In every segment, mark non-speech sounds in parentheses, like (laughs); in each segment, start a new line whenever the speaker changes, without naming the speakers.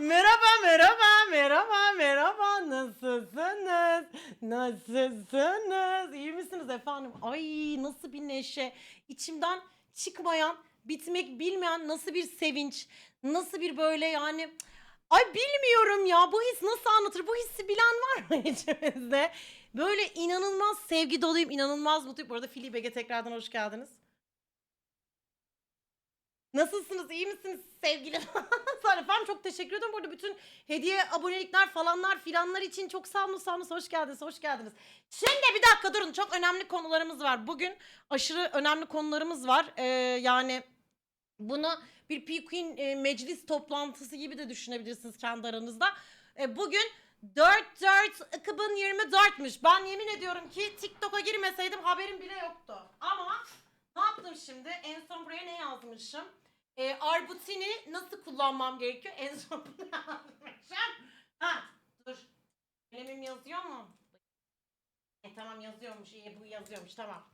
Merhaba, merhaba, merhaba, merhaba. Nasılsınız? Nasılsınız? İyi misiniz efendim? Ay nasıl bir neşe. İçimden çıkmayan, bitmek bilmeyen nasıl bir sevinç. Nasıl bir böyle yani... Ay bilmiyorum ya bu his nasıl anlatır? Bu hissi bilen var mı (laughs) içimizde? Böyle inanılmaz sevgi doluyum, inanılmaz mutluyum. Bu arada Fili Bege tekrardan hoş geldiniz. Nasılsınız? iyi misiniz sevgili (laughs) Sonra efendim çok teşekkür ederim. Burada bütün hediye, abonelikler falanlar filanlar için çok sağ olun, sağ olun. Hoş geldiniz, hoş geldiniz. Şimdi bir dakika durun. Çok önemli konularımız var. Bugün aşırı önemli konularımız var. Ee, yani bunu bir P-Queen e, meclis toplantısı gibi de düşünebilirsiniz kendi aranızda. E, bugün 4-4-2024'müş. Ben yemin ediyorum ki TikTok'a girmeseydim haberim bile yoktu. Ama ne yaptım şimdi? En son buraya ne yazmışım? E, Arbutini nasıl kullanmam gerekiyor? En son bunu (laughs) yazmışım. Ha dur. Kalemim yazıyor mu? E, tamam yazıyormuş. İyi bu yazıyormuş tamam.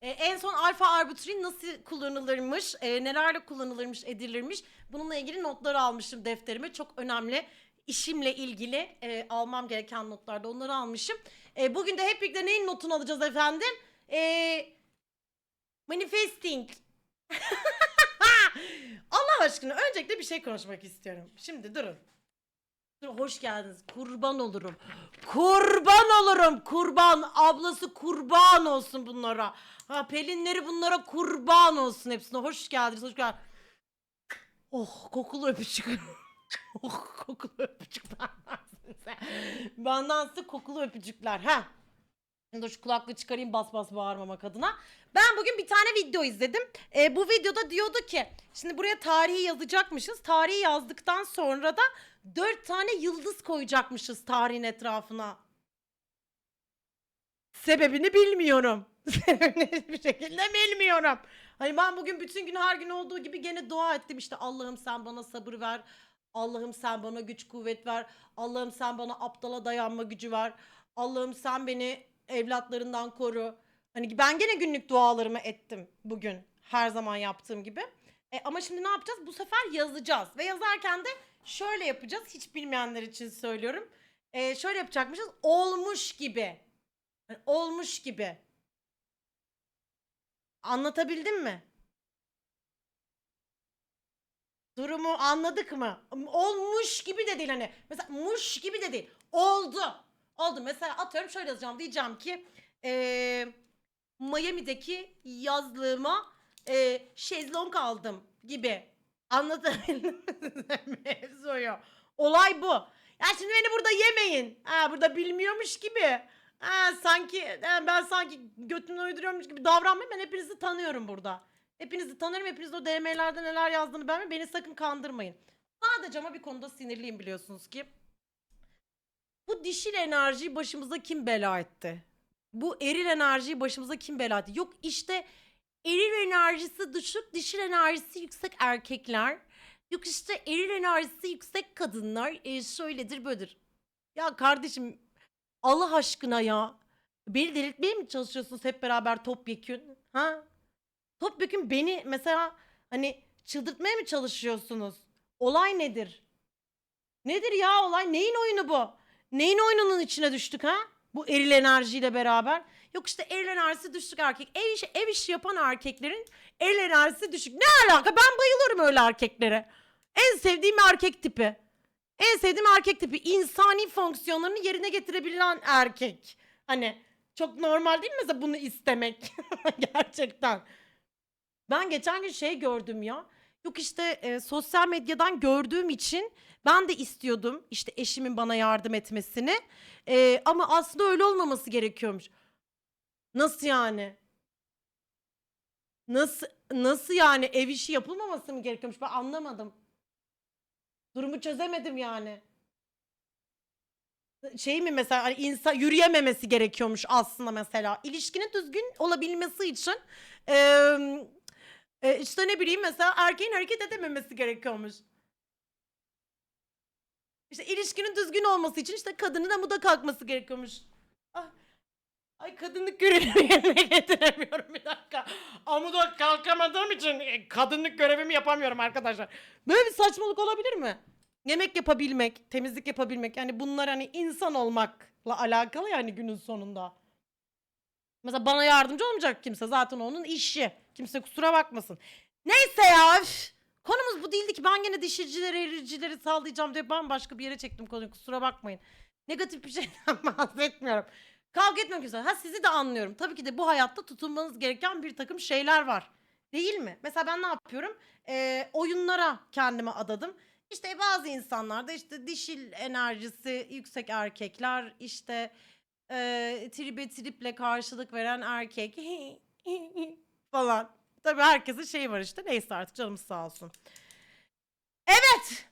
E, en son alfa arbutrin nasıl kullanılırmış, e, nelerle kullanılırmış, edilirmiş. Bununla ilgili notlar almışım defterime. Çok önemli işimle ilgili e, almam gereken notlarda onları almışım. E, bugün de hep birlikte neyin notunu alacağız efendim? E, manifesting. (laughs) (laughs) Allah aşkına öncelikle bir şey konuşmak istiyorum. Şimdi durun. Dur, hoş geldiniz. Kurban olurum. Kurban olurum. Kurban. Ablası kurban olsun bunlara. Ha Pelinleri bunlara kurban olsun hepsine. Hoş geldiniz. Hoş geldiniz. Oh kokulu öpücük. (laughs) oh kokulu öpücük (laughs) benden size. Kokulu öpücükler. Ha. Şimdi şu kulaklığı çıkarayım bas bas bağırmamak adına. Ben bugün bir tane video izledim. Ee, bu videoda diyordu ki şimdi buraya tarihi yazacakmışız. Tarihi yazdıktan sonra da dört tane yıldız koyacakmışız tarihin etrafına. Sebebini bilmiyorum. (laughs) Sebebini şekilde bilmiyorum. Hani ben bugün bütün gün her gün olduğu gibi gene dua ettim işte Allah'ım sen bana sabır ver. Allah'ım sen bana güç kuvvet ver. Allah'ım sen bana aptala dayanma gücü ver. Allah'ım sen beni evlatlarından koru. Hani ben gene günlük dualarımı ettim bugün her zaman yaptığım gibi. E, ama şimdi ne yapacağız? Bu sefer yazacağız ve yazarken de şöyle yapacağız. Hiç bilmeyenler için söylüyorum. E, şöyle yapacakmışız. Olmuş gibi. Yani olmuş gibi. Anlatabildim mi? Durumu anladık mı? Olmuş gibi de değil hani. Mesela muş gibi de değil. Oldu. Oldu. Mesela atıyorum şöyle yazacağım. Diyeceğim ki eee Miami'deki yazlığıma eee şezlong aldım gibi. Anlatabildim (laughs) mevzuyu? Olay bu. Ya şimdi beni burada yemeyin. Ha burada bilmiyormuş gibi. Ha sanki ben sanki götümü uyduruyormuş gibi davranmayın. Ben hepinizi tanıyorum burada. Hepinizi tanırım. Hepiniz o DM'lerde neler yazdığını ben beni sakın kandırmayın. Sadece ama bir konuda sinirliyim biliyorsunuz ki. Bu dişil enerjiyi başımıza kim bela etti? Bu eril enerjiyi başımıza kim bela etti? Yok işte eril enerjisi düşük, dişil enerjisi yüksek erkekler. Yok işte eril enerjisi yüksek kadınlar. E, şöyledir böyledir. Ya kardeşim Allah aşkına ya. Beni delirtmeye mi çalışıyorsunuz hep beraber topyekün? Ha? Topyekün beni mesela hani çıldırtmaya mı çalışıyorsunuz? Olay nedir? Nedir ya olay? Neyin oyunu bu? Neyin oyununun içine düştük ha? Bu eril enerjiyle beraber. Yok işte eril enerjisi düşük erkek. Ev işi, ev işi yapan erkeklerin eril enerjisi düşük. Ne alaka? Ben bayılırım öyle erkeklere. En sevdiğim erkek tipi. En sevdiğim erkek tipi. insani fonksiyonlarını yerine getirebilen erkek. Hani çok normal değil mi mesela bunu istemek? (laughs) Gerçekten. Ben geçen gün şey gördüm ya. Yok işte e, sosyal medyadan gördüğüm için ben de istiyordum işte eşimin bana yardım etmesini. E, ama aslında öyle olmaması gerekiyormuş. Nasıl yani? Nasıl nasıl yani ev işi yapılmaması mı gerekiyormuş? Ben anlamadım. Durumu çözemedim yani. Şey mi mesela hani insan yürüyememesi gerekiyormuş aslında mesela. İlişkinin düzgün olabilmesi için eee e, işte ne bileyim mesela erkeğin hareket edememesi gerekiyormuş. İşte ilişkinin düzgün olması için işte kadının amuda kalkması gerekiyormuş. Ah. Ay kadınlık görevimi (laughs) yerine getiremiyorum bir dakika. Amuda kalkamadığım için e, kadınlık görevimi yapamıyorum arkadaşlar. Böyle bir saçmalık olabilir mi? yemek yapabilmek, temizlik yapabilmek yani bunlar hani insan olmakla alakalı yani günün sonunda. Mesela bana yardımcı olmayacak kimse zaten onun işi. Kimse kusura bakmasın. Neyse ya. üf. Konumuz bu değildi ki ben gene dişicileri, ericileri sallayacağım diye bambaşka bir yere çektim konuyu kusura bakmayın. Negatif bir şeyden (laughs) bahsetmiyorum. Kavga etmiyorum kimse. Ha sizi de anlıyorum. Tabii ki de bu hayatta tutunmanız gereken bir takım şeyler var. Değil mi? Mesela ben ne yapıyorum? Ee, oyunlara kendimi adadım. İşte bazı insanlarda işte dişil enerjisi yüksek erkekler işte e, tribe triple karşılık veren erkek (laughs) falan. Tabii herkesin şeyi var işte. Neyse artık canımız sağ olsun. Evet.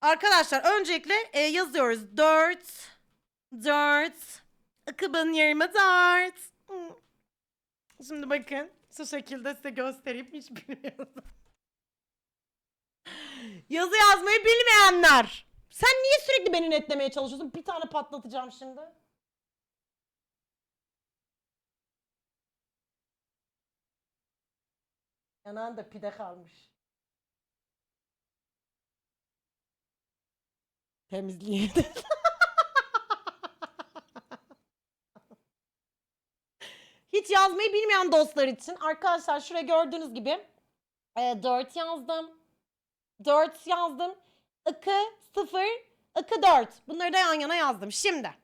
Arkadaşlar öncelikle e, yazıyoruz. 4 4 2024. Hmm. Şimdi bakın şu şekilde size göstereyim hiç bilmiyorum. Yazı yazmayı bilmeyenler. Sen niye sürekli beni netlemeye çalışıyorsun? Bir tane patlatacağım şimdi. Yanağında pide kalmış. Temizliğe. (laughs) Hiç yazmayı bilmeyen dostlar için arkadaşlar şuraya gördüğünüz gibi e, 4 yazdım. 4 yazdım. 2 0 2 4. Bunları da yan yana yazdım. Şimdi.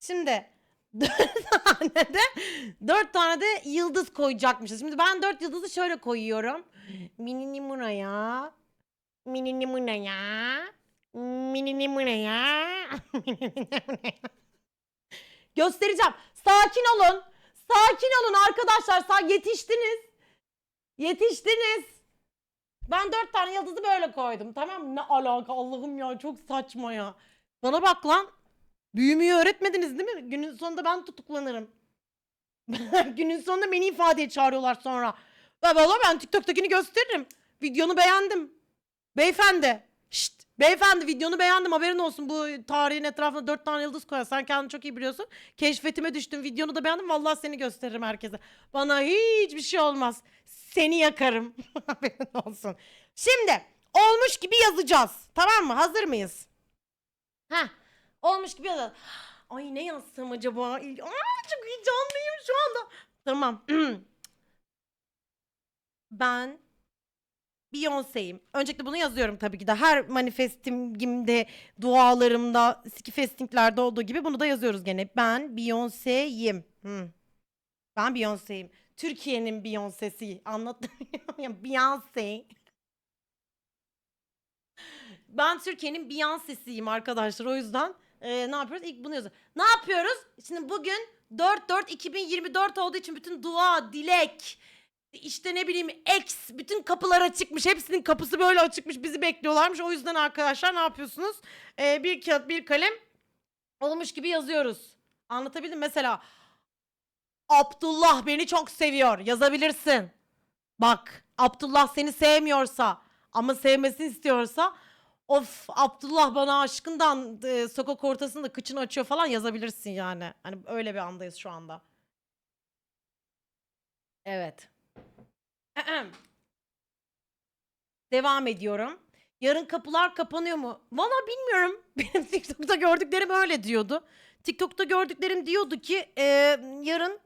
Şimdi 4 (laughs) tane de 4 tane de yıldız koyacakmışız. Şimdi ben 4 yıldızı şöyle koyuyorum. Minini buraya. Minini buraya. Minini buraya. (laughs) Minini buraya. Göstereceğim. Sakin olun. Sakin olun arkadaşlar. Sa yetiştiniz. Yetiştiniz. Ben dört tane yıldızı böyle koydum. Tamam mı? Ne alaka Allah'ım ya çok saçma ya. Bana bak lan. Büyümeyi öğretmediniz değil mi? Günün sonunda ben tutuklanırım. (laughs) Günün sonunda beni ifadeye çağırıyorlar sonra. Ya valla ben TikTok'takini gösteririm. Videonu beğendim. Beyefendi. Şşt. Beyefendi videonu beğendim haberin olsun. Bu tarihin etrafına dört tane yıldız koyar. Sen kendini çok iyi biliyorsun. Keşfetime düştüm. Videonu da beğendim. Vallahi seni gösteririm herkese. Bana hiçbir şey olmaz. Seni yakarım. (laughs) haberin olsun. Şimdi olmuş gibi yazacağız. Tamam mı? Hazır mıyız? Heh. Olmuş gibi yazacağız. Ay ne yazsam acaba? Aa, çok heyecanlıyım şu anda. Tamam. (clears throat) ben Beyoncé'yim. Öncelikle bunu yazıyorum tabii ki de. Her manifestimde, dualarımda, skifestinglerde olduğu gibi bunu da yazıyoruz gene. Ben Beyoncé'yim. Hmm. Ben Beyoncé'yim. Türkiye'nin Beyoncé'si. Anlattım ya (laughs) Beyoncé. Ben Türkiye'nin Beyoncé'siyim arkadaşlar. O yüzden e, ne yapıyoruz? İlk bunu yazıyoruz. Ne yapıyoruz? Şimdi bugün 4-4-2024 olduğu için bütün dua, dilek, işte ne bileyim ex bütün kapılar açıkmış. Hepsinin kapısı böyle açıkmış. Bizi bekliyorlarmış. O yüzden arkadaşlar ne yapıyorsunuz? Ee, bir kağıt bir kalem olmuş gibi yazıyoruz. Anlatabildim mesela. Abdullah beni çok seviyor. Yazabilirsin. Bak Abdullah seni sevmiyorsa ama sevmesini istiyorsa of Abdullah bana aşkından e, sokak ortasında kıçını açıyor falan yazabilirsin yani. Hani öyle bir andayız şu anda. Evet. (clears throat) Devam ediyorum. Yarın kapılar kapanıyor mu? Valla bilmiyorum. (laughs) Benim TikTok'ta gördüklerim öyle diyordu. TikTok'ta gördüklerim diyordu ki e, yarın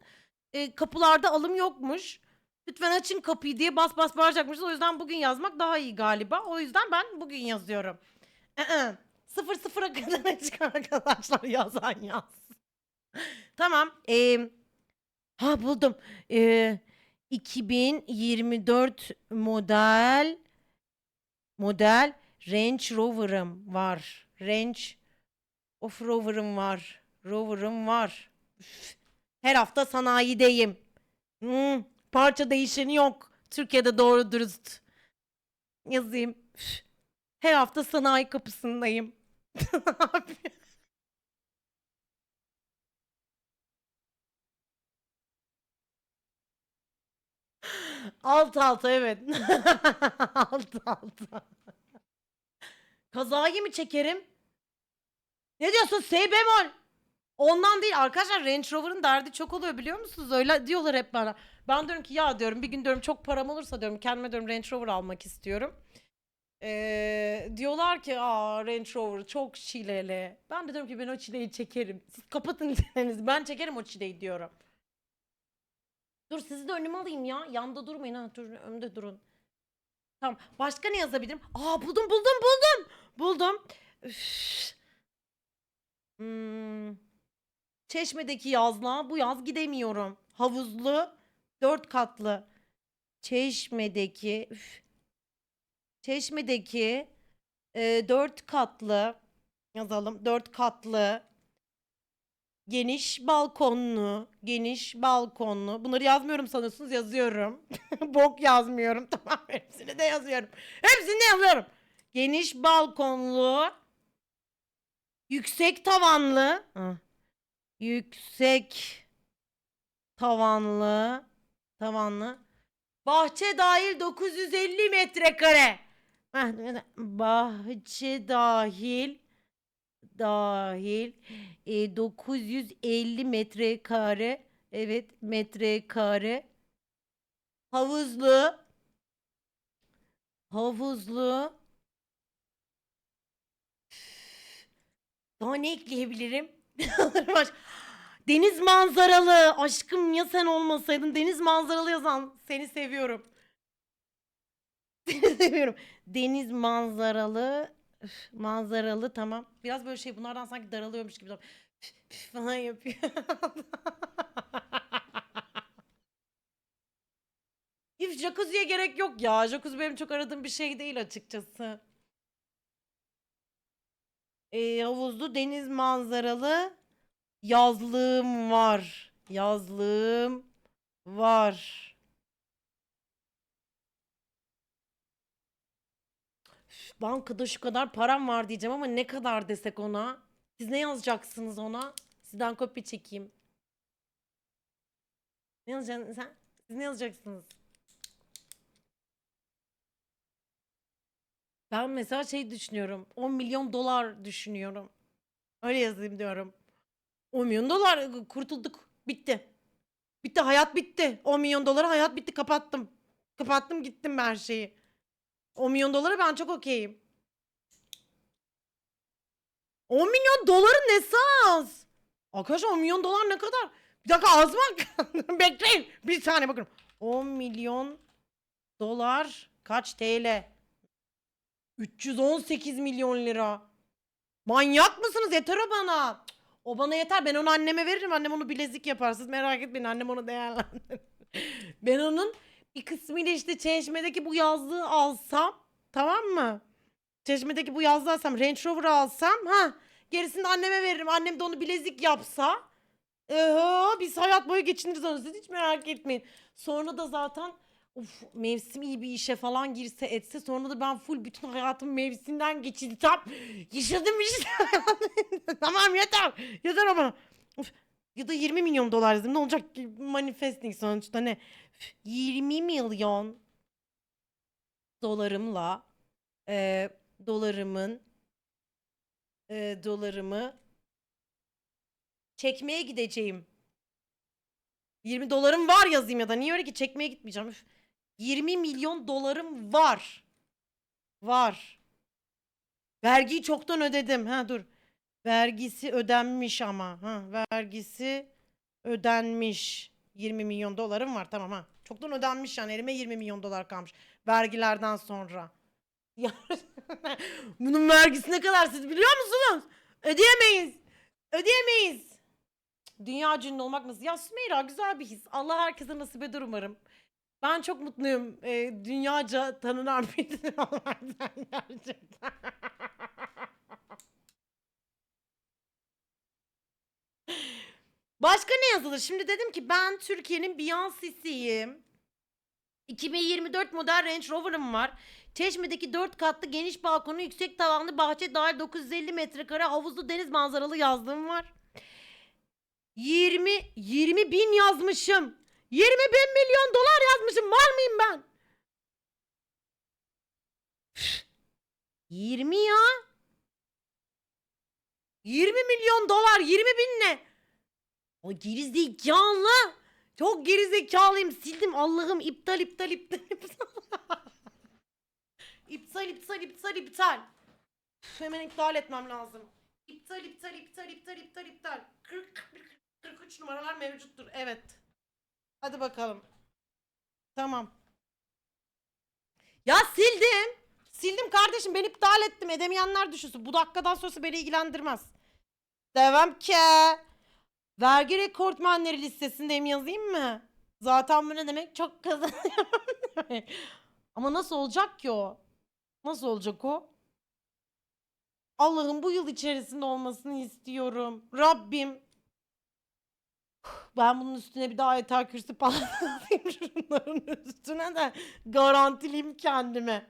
e, kapılarda alım yokmuş. Lütfen açın kapıyı diye bas bas bağıracakmışız. O yüzden bugün yazmak daha iyi galiba. O yüzden ben bugün yazıyorum. Ee, sıfır sıfıra (laughs) kadar açık arkadaşlar yazan yaz. tamam. Ee, ha buldum. Ee, 2024 model model Range Rover'ım var. Range of Rover'ım var. Rover'ım var. Üf. Her hafta sanayideyim. Hmm, parça değişeni yok. Türkiye'de doğru dürüst. Yazayım. Her hafta sanayi kapısındayım. Abi. (laughs) Alt alta evet. (laughs) alt alta. Kazayı mı çekerim? Ne diyorsun? S bemol. Ondan değil arkadaşlar Range Rover'ın derdi çok oluyor biliyor musunuz? Öyle diyorlar hep bana. Ben diyorum ki ya diyorum bir gün diyorum çok param olursa diyorum kendime diyorum Range Rover almak istiyorum. Ee, diyorlar ki aa Range Rover çok çileli. Ben de diyorum ki ben o çileyi çekerim. Siz kapatın (laughs) çenenizi. Ben çekerim o çileyi diyorum. Dur sizi de önüme alayım ya. Yanda durmayın ha. Dur önde durun. Tamam. Başka ne yazabilirim? Aa buldum buldum buldum. Buldum. Üf. Hmm. Çeşme'deki yazlığa bu yaz gidemiyorum. Havuzlu, dört katlı. Çeşme'deki üf. Çeşme'deki e, dört katlı yazalım. Dört katlı geniş balkonlu, geniş balkonlu. Bunları yazmıyorum sanıyorsunuz yazıyorum. (laughs) Bok yazmıyorum. (laughs) Tamam hepsini de yazıyorum. Hepsini de yazıyorum. Geniş balkonlu, yüksek tavanlı, Hı. Yüksek tavanlı, tavanlı, bahçe dahil 950 metrekare. Bahçe dahil dahil e, 950 metrekare evet metrekare havuzlu havuzlu daha ne ekleyebilirim? (laughs) Deniz manzaralı aşkım ya sen olmasaydın deniz manzaralı yazan seni seviyorum. (laughs) Seni seviyorum. Deniz manzaralı üf, manzaralı tamam. Biraz böyle şey bunlardan sanki daralıyormuş gibi. (laughs) Falan yapıyor. Üf, jacuzziye gerek yok ya. Jacuzzi benim çok aradığım bir şey değil açıkçası. Ee, havuzlu deniz manzaralı yazlığım var. Yazlığım var. Üf, Bankada şu kadar param var diyeceğim ama ne kadar desek ona? Siz ne yazacaksınız ona? Sizden kopya çekeyim. Ne yazacaksın sen? Siz ne yazacaksınız? Ben mesela şey düşünüyorum. 10 milyon dolar düşünüyorum. Öyle yazayım diyorum. 10 milyon dolar ıı, kurtulduk. Bitti. Bitti hayat bitti. 10 milyon dolara hayat bitti kapattım. Kapattım gittim her şeyi. 10 milyon dolara ben çok okeyim. 10 milyon doların nesi az? Arkadaşlar 10 milyon dolar ne kadar? Bir dakika az mı? (laughs) Bekleyin. Bir saniye bakın. 10 milyon dolar kaç TL? 318 milyon lira. Manyak mısınız? Yeter o bana. O bana yeter. Ben onu anneme veririm. Annem onu bilezik yapar. Siz merak etmeyin. Annem onu değerlendirir. (laughs) ben onun bir kısmıyla işte çeşmedeki bu yazlığı alsam. Tamam mı? Çeşmedeki bu yazlığı alsam. Range Rover alsam. ha Gerisini anneme veririm. Annem de onu bilezik yapsa. Eho, biz hayat boyu geçiniriz onu. Siz hiç merak etmeyin. Sonra da zaten Uf, mevsim iyi bir işe falan girse etse sonra da ben full bütün hayatım mevsimden geçirsem yaşadım işte. (laughs) tamam yeter. Yeter ama. Uf, ya da 20 milyon dolar yazayım. Ne olacak ki manifesting sonuçta ne? Üf, 20 milyon dolarımla e, dolarımın e, dolarımı çekmeye gideceğim. 20 dolarım var yazayım ya da niye öyle ki çekmeye gitmeyeceğim. Üf. 20 milyon dolarım var. Var. Vergiyi çoktan ödedim. Ha dur. Vergisi ödenmiş ama. Ha vergisi ödenmiş. 20 milyon dolarım var tamam ha. Çoktan ödenmiş yani elime 20 milyon dolar kalmış. Vergilerden sonra. (laughs) Bunun vergisi ne kadar siz biliyor musunuz? Ödeyemeyiz. Ödeyemeyiz. Dünya ünlü olmak nasıl? Ya Sümeyra güzel bir his. Allah herkese nasip eder umarım. Ben çok mutluyum. Ee, dünyaca tanınan (laughs) birisi olmaktan gerçekten. Başka ne yazılır? Şimdi dedim ki ben Türkiye'nin Beyoncé'siyim. 2024 model Range Rover'ım var. Çeşme'deki 4 katlı geniş balkonu yüksek tavanlı bahçe dahil 950 metrekare havuzlu deniz manzaralı yazlığım var. 20 20 bin yazmışım. 20 bin milyon dolar yazmışım. Var mıyım ben? Üf, 20 ya. 20 milyon dolar 20 bin ne? O gerizekalı. Çok gerizekalıyım. Sildim Allah'ım iptal iptal iptal (laughs) iptal. İptal İptal iptal iptal. Üf, hemen iptal etmem lazım. İptal iptal iptal iptal iptal iptal. 40 43 numaralar mevcuttur. Evet. Hadi bakalım. Tamam. Ya sildim. Sildim kardeşim ben iptal ettim. Edemeyenler düşünsün. Bu dakikadan sonrası beni ilgilendirmez. Devam ki. Vergi rekortmenleri listesindeyim yazayım mı? Zaten bu ne demek? Çok kazanıyorum. (laughs) Ama nasıl olacak ki o? Nasıl olacak o? Allah'ım bu yıl içerisinde olmasını istiyorum. Rabbim. Ben bunun üstüne bir daha yeter kürsü falan (laughs) alayım şunların üstüne de garantileyim kendime.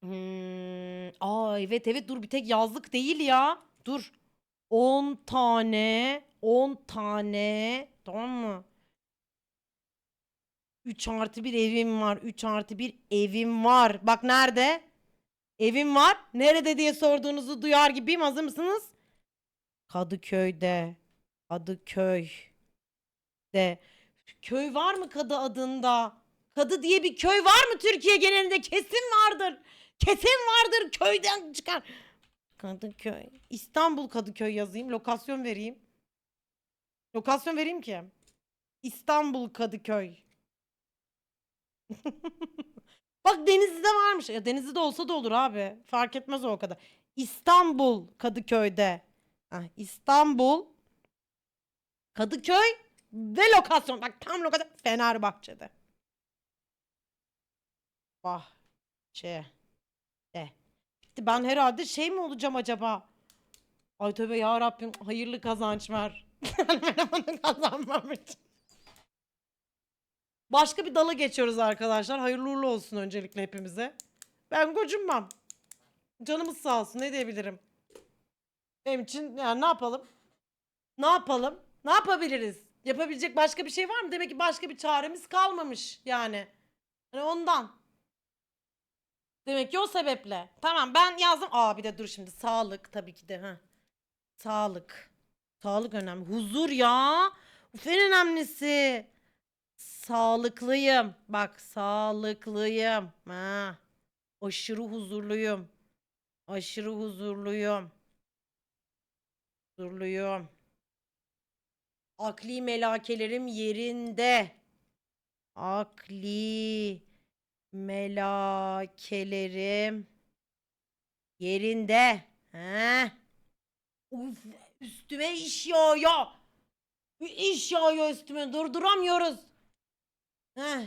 Hmm. Aa evet evet dur bir tek yazlık değil ya. Dur. 10 tane 10 tane tamam mı? 3 artı bir evim var. 3 artı bir evim var. Bak nerede? Evim var. Nerede diye sorduğunuzu duyar gibiyim. Hazır mısınız? Kadıköy'de. Kadıköy. De. Köy var mı Kadı adında? Kadı diye bir köy var mı Türkiye genelinde? Kesin vardır. Kesin vardır köyden çıkar. Kadıköy. İstanbul Kadıköy yazayım. Lokasyon vereyim. Lokasyon vereyim ki. İstanbul Kadıköy. (laughs) Bak Denizli'de varmış. Ya Denizli'de olsa da olur abi. Fark etmez o kadar. İstanbul Kadıköy'de. Ha, İstanbul Kadıköy ve lokasyon. Bak tam lokasyon. Fenerbahçe'de. Bahçe. De. Ben herhalde şey mi olacağım acaba? Ay tövbe ya Rabbim hayırlı kazanç ver. (laughs) Bana kazanmam için. Başka bir dala geçiyoruz arkadaşlar. Hayırlı uğurlu olsun öncelikle hepimize. Ben gocunmam. Canımız sağ olsun ne diyebilirim. Benim için yani ne yapalım? Ne yapalım? Ne yapabiliriz? Yapabilecek başka bir şey var mı? Demek ki başka bir çaremiz kalmamış yani. Hani ondan. Demek ki o sebeple. Tamam ben yazdım. Aa bir de dur şimdi. Sağlık tabii ki de. ha. Sağlık. Sağlık önemli. Huzur ya. Uf, en önemlisi. Sağlıklıyım. Bak sağlıklıyım. Ha. Aşırı huzurluyum. Aşırı huzurluyum. Huzurluyum. Akli melakelerim yerinde. Akli melakelerim yerinde. He? Uf, üstüme iş yağıyor. İş yağıyor üstüme. Durduramıyoruz. Heh.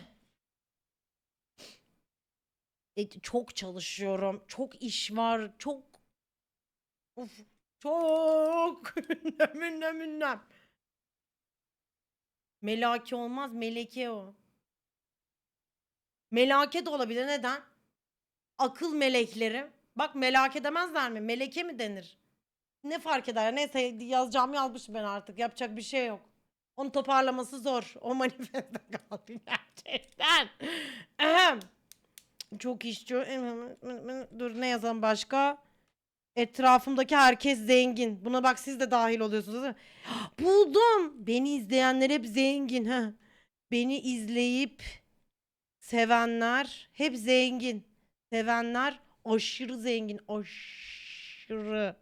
E, çok çalışıyorum. Çok iş var. Çok Of, çok ünlem ünlem ünlem. Melake olmaz. Meleke o. Melake de olabilir. Neden? Akıl melekleri. Bak melake demezler mi? Meleke mi denir? Ne fark eder? Neyse yazacağımı yazmışım ben artık. Yapacak bir şey yok. Onu toparlaması zor. O manifeste (laughs) kaldı gerçekten. Çok işçi. Dur ne yazalım başka? Etrafımdaki herkes zengin. Buna bak siz de dahil oluyorsunuz. değil mi? (gasps) Buldum. Beni izleyenler hep zengin. Ha. Beni izleyip sevenler hep zengin. Sevenler aşırı zengin. Aşırı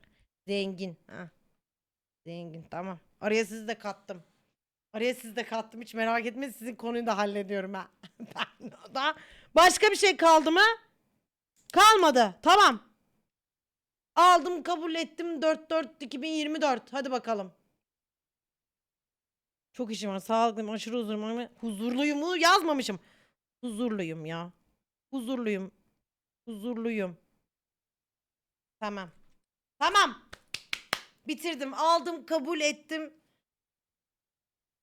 zengin. Ha. Zengin tamam. Araya sizi de kattım. Araya sizi de kattım. Hiç merak etmeyin sizin konuyu da hallediyorum ha. (laughs) Ben da. Başka bir şey kaldı mı? Kalmadı. Tamam. Aldım kabul ettim 4-4-2024. Hadi bakalım. Çok işim var. Sağlıklıyım, aşırı huzurluyum. Huzurluyum yazmamışım. Huzurluyum ya. Huzurluyum. Huzurluyum. Tamam. Tamam. Bitirdim. Aldım, kabul ettim.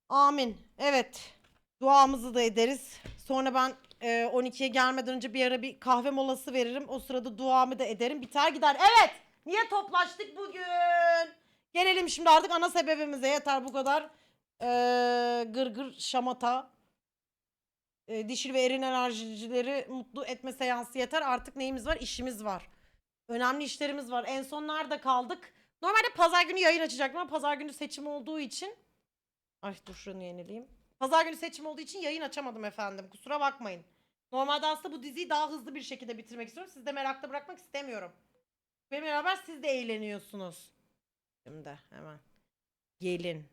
Amin. Evet. Duamızı da ederiz. Sonra ben e, 12'ye gelmeden önce bir ara bir kahve molası veririm. O sırada duamı da ederim. Biter gider. Evet. Niye toplaştık bugün? Gelelim şimdi artık ana sebebimize. Yeter bu kadar. Ee, gırgır şamata. Ee, dişil ve erin enerjileri mutlu etme seansı yeter. Artık neyimiz var? İşimiz var. Önemli işlerimiz var. En son nerede kaldık? Normalde pazar günü yayın açacaktım ama pazar günü seçim olduğu için Ay dur şunu yenileyim. Pazar günü seçim olduğu için yayın açamadım efendim. Kusura bakmayın. Normalde aslında bu diziyi daha hızlı bir şekilde bitirmek istiyorum. Siz de merakta bırakmak istemiyorum. Benimle beraber siz de eğleniyorsunuz. Şimdi hemen. Gelin.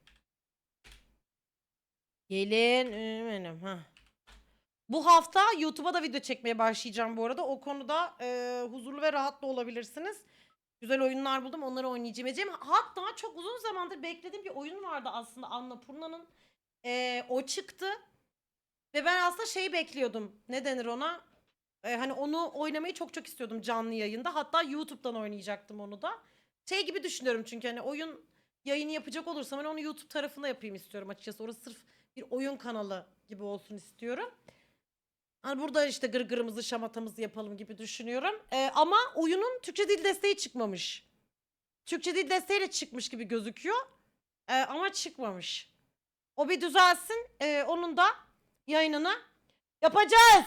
Gelin benim ha. Bu hafta YouTube'a da video çekmeye başlayacağım bu arada. O konuda e, huzurlu ve rahat da olabilirsiniz. Güzel oyunlar buldum. Onları oynayacağım. Hatta çok uzun zamandır beklediğim bir oyun vardı aslında Annapurna'nın. E, o çıktı. Ve ben aslında şeyi bekliyordum. Ne denir ona? E, hani onu oynamayı çok çok istiyordum canlı yayında. Hatta YouTube'dan oynayacaktım onu da. Şey gibi düşünüyorum çünkü hani oyun yayını yapacak olursam ben onu YouTube tarafında yapayım istiyorum açıkçası. Orası sırf bir oyun kanalı gibi olsun istiyorum. Hani burada işte gırgırımızı şamatamızı yapalım gibi düşünüyorum. Ee, ama oyunun Türkçe dil desteği çıkmamış. Türkçe dil desteğiyle çıkmış gibi gözüküyor. Ee, ama çıkmamış. O bir düzelsin. Ee, onun da yayınını yapacağız.